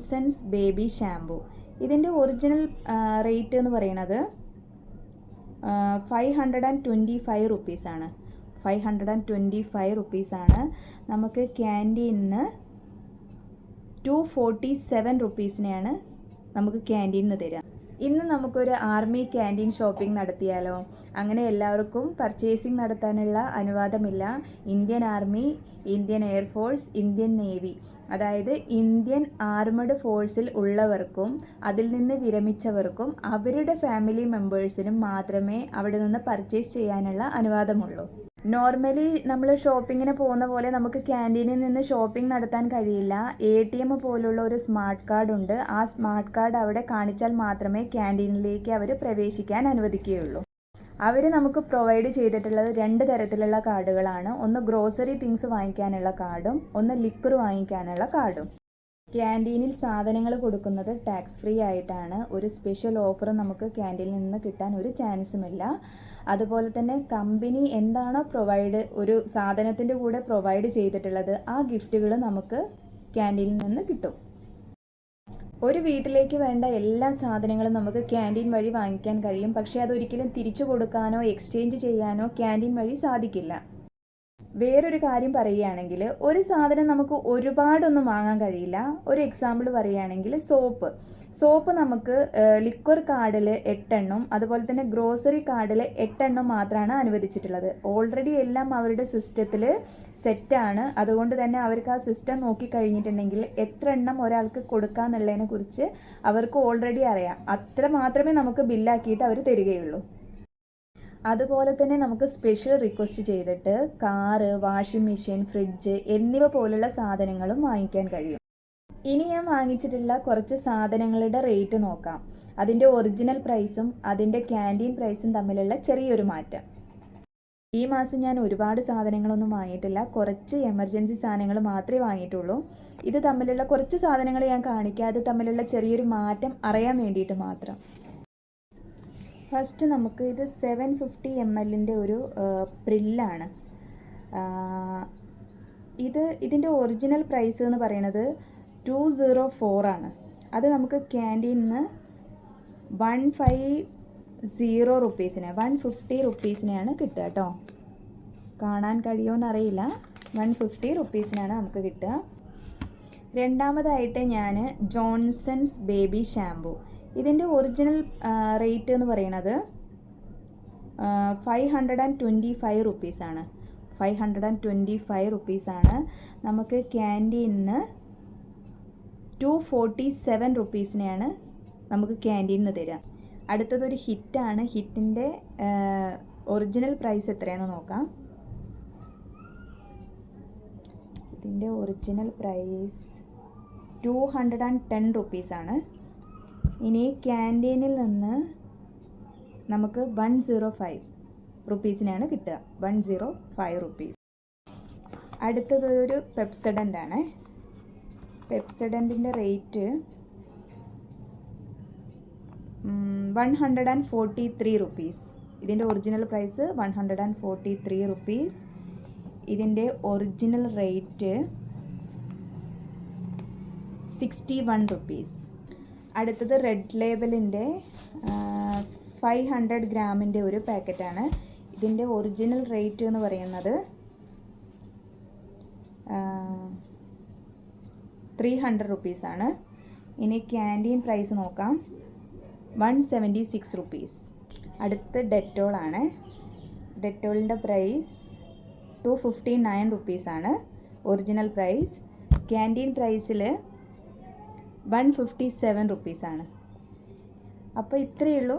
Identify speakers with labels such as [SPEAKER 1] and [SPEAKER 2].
[SPEAKER 1] Johnson's baby shampoo ഇതിന്റെ original rate എന്ന് പറയുന്നത് five hundred and twenty five റുപ്പീസാണ് five hundred and twenty five റുപ്പീസാണ് നമുക്ക് ക്യാന്റീനിന്ന് ടു ഫോർട്ടി സെവൻ റുപ്പീസിനെയാണ് നമുക്ക് ക്യാന്റീനിൽ നിന്ന് തരിക. ഇന്ന് നമുക്കൊരു ആർമി ക്യാന്റീൻ ഷോപ്പിംഗ് നടത്തിയാലോ? അങ്ങനെ എല്ലാവർക്കും പർച്ചേസിംഗ് നടത്താനുള്ള അനുവാദമില്ല. Indian army Indian air force Indian navy അതായത് ഇന്ത്യൻ ആർമഡ് ഫോഴ്സിൽ ഉള്ളവർക്കും അതിൽ നിന്ന് വിരമിച്ചവർക്കും അവരുടെ ഫാമിലി മെമ്പേഴ്സിനും മാത്രമേ അവിടെ നിന്ന് പർച്ചേസ് ചെയ്യാനുള്ള അനുവാദമുള്ളൂ. നോർമലി നമ്മൾ ഷോപ്പിങ്ങിന് പോകുന്ന പോലെ നമുക്ക് ക്യാന്റീനിൽ നിന്ന് ഷോപ്പിംഗ് നടത്താൻ കഴിയില്ല. എ ടി എം പോലുള്ള ഒരു സ്മാർട്ട് കാർഡ് ഉണ്ട്. ആ സ്മാർട്ട് കാർഡ് അവിടെ കാണിച്ചാൽ മാത്രമേ ക്യാന്റീനിലേക്ക് അവർ പ്രവേശിക്കാൻ അനുവദിക്കുകയുള്ളൂ. അവർ നമുക്ക് പ്രൊവൈഡ് ചെയ്തിട്ടുള്ളത് രണ്ട് തരത്തിലുള്ള കാർഡുകളാണ്. ഒന്ന് ഗ്രോസറി തിങ്സ് വാങ്ങിക്കാനുള്ള കാർഡും ഒന്ന് ലിക്വർ വാങ്ങിക്കാനുള്ള കാർഡും. ക്യാന്റീനിൽ സാധനങ്ങൾ കൊടുക്കുന്നത് ടാക്സ് ഫ്രീ ആയിട്ടാണ്. ഒരു സ്പെഷ്യൽ ഓഫർ നമുക്ക് ക്യാന്റീനിൽ നിന്ന് കിട്ടാൻ ഒരു ചാൻസുമില്ല അതുപോലെ തന്നെ കമ്പനി എന്താണോ പ്രൊവൈഡ് ഒരു സാധനത്തിന്റെ കൂടെ പ്രൊവൈഡ് ചെയ്തിട്ടുള്ളത് ആ ഗിഫ്റ്റുകൾ നമുക്ക് ക്യാന്റീനിൽ നിന്ന് കിട്ടും. ഒരു വീട്ടിലേക്ക് വേണ്ട എല്ലാ സാധനങ്ങളും നമുക്ക് ക്യാന്റീൻ വഴി വാങ്ങിക്കാൻ കഴിയും. പക്ഷേ അതൊരിക്കലും തിരിച്ചു കൊടുക്കാനോ എക്സ്ചേഞ്ച് ചെയ്യാനോ ക്യാന്റീൻ വഴി സാധിക്കില്ല. വേറൊരു കാര്യം പറയുകയാണെങ്കിൽ ഒരു സാധനം നമുക്ക് ഒരുപാടൊന്നും വാങ്ങാൻ കഴിയില്ല. ഒരു എക്സാമ്പിൾ പറയുകയാണെങ്കിൽ സോപ്പ് സോപ്പ് നമുക്ക് ലിക്വർ കാർഡിൽ എട്ടെണ്ണം അതുപോലെ തന്നെ ഗ്രോസറി കാർഡിൽ എട്ടെണ്ണം മാത്രമാണ് അനുവദിച്ചിട്ടുള്ളത്. ഓൾറെഡി എല്ലാം അവരുടെ സിസ്റ്റത്തിൽ സെറ്റാണ് അതുകൊണ്ട് തന്നെ അവർക്ക് ആ സിസ്റ്റം നോക്കിക്കഴിഞ്ഞിട്ടുണ്ടെങ്കിൽ എത്ര എണ്ണം ഒരാൾക്ക് കൊടുക്കാന്നുള്ളതിനെ കുറിച്ച് അവർക്ക് ഓൾറെഡി അറിയാം. അത്ര മാത്രമേ നമുക്ക് ബില്ലാക്കിയിട്ട് അവർ തരികയുള്ളൂ. അതുപോലെ തന്നെ നമുക്ക് സ്പെഷ്യൽ റിക്വസ്റ്റ് ചെയ്തിട്ട് കാറ് വാഷിംഗ് മെഷീൻ ഫ്രിഡ്ജ് എന്നിവ പോലുള്ള സാധനങ്ങളും വാങ്ങിക്കാൻ കഴിയും. ഇനി ഞാൻ വാങ്ങിച്ചിട്ടുള്ള കുറച്ച് സാധനങ്ങളുടെ റേറ്റ് നോക്കാം. അതിന്റെ ഒറിജിനൽ പ്രൈസും അതിന്റെ ക്യാന്റീൻ പ്രൈസും തമ്മിലുള്ള ചെറിയൊരു മാറ്റം. ഈ മാസം ഞാൻ ഒരുപാട് സാധനങ്ങളൊന്നും വാങ്ങിയിട്ടില്ല. കുറച്ച് എമർജൻസി സാധനങ്ങൾ മാത്രമേ വാങ്ങിയിട്ടുള്ളൂ. ഇത് തമ്മിലുള്ള കുറച്ച് സാധനങ്ങൾ ഞാൻ കാണിക്കാതെ തമ്മിലുള്ള ചെറിയൊരു മാറ്റം അറിയാൻ വേണ്ടിയിട്ട് മാത്രം. ഫസ്റ്റ് നമുക്ക് ഇത് സെവൻ ഫിഫ്റ്റി എം എല്ലിന്റെ ഒരു പ്രില്ലാണ് ഇത് ഇതിന്റെ ഒറിജിനൽ പ്രൈസ് എന്ന് പറയുന്നത് ടു സീറോ ഫോറാണ് അത് നമുക്ക് ക്യാന്റീനിൽ നിന്ന് വൺ ഫൈവ് സീറോ റുപ്പീസിന് വൺ ഫിഫ്റ്റി റുപ്പീസിനെയാണ് കിട്ടുക കേട്ടോ കാണാൻ കഴിയുമെന്നറിയില്ല വൺ ഫിഫ്റ്റി റുപ്പീസിനാണ് നമുക്ക് കിട്ടുക. രണ്ടാമതായിട്ട് ഞാൻ ജോൺസൺസ് ബേബി ഷാംപൂ ഇതിന്റെ ഒറിജിനൽ റേറ്റ് എന്ന് പറയുന്നത് five hundred and twenty five റുപ്പീസാണ് five hundred and twenty five റുപ്പീസാണ് നമുക്ക് ക്യാന്റീനിന്ന് ടു ഫോർട്ടി സെവൻ റുപ്പീസിനെയാണ് നമുക്ക് ക്യാന്റീനിന്ന് തരാം അടുത്തതൊരു ഹിറ്റാണ് ഹിറ്റിന്റെ ഒറിജിനൽ പ്രൈസ് എത്രയാണെന്ന് നോക്കാം. ഇതിന്റെ original price two hundred and ten റുപ്പീസാണ് ഇനി ക്യാന്റീനിൽ നിന്ന് നമുക്ക് വൺ സീറോ ഫൈവ് റുപ്പീസിനാണ് കിട്ടുക. One zero five rupees. അടുത്തത് ഒരു പെപ്സഡന്റാണ്. പെപ്സഡന്റിന്റെ rate one hundred and forty three rupees. ഇതിന്റെ original price one hundred and forty three rupees. ഇതിന്റെ original rate sixty one rupees. അടുത്തത് റെഡ് ലേബലിന്റെ ഫൈവ് ഹൺഡ്രഡ് ഗ്രാമിന്റെ ഒരു പാക്കറ്റാണ്. ഇതിന്റെ ഒറിജിനൽ റേറ്റ് എന്ന് പറയുന്നത് ത്രീ ഹൺഡ്രഡ് റുപ്പീസാണ് ഇനി ക്യാന്റീൻ പ്രൈസ് നോക്കാം. വൺ സെവന്റി സിക്സ് റുപ്പീസ് അടുത്ത് ഡെറ്റോളാണ് ഡെറ്റോളിന്റെ പ്രൈസ് ടു ഫിഫ്റ്റി നയൻ റുപ്പീസാണ് ഒറിജിനൽ പ്രൈസ് ക്യാന്റീൻ പ്രൈസിൽ വൺ ഫിഫ്റ്റി സെവൻ റുപ്പീസാണ്. അപ്പോൾ ഇത്രയേ ഉള്ളൂ.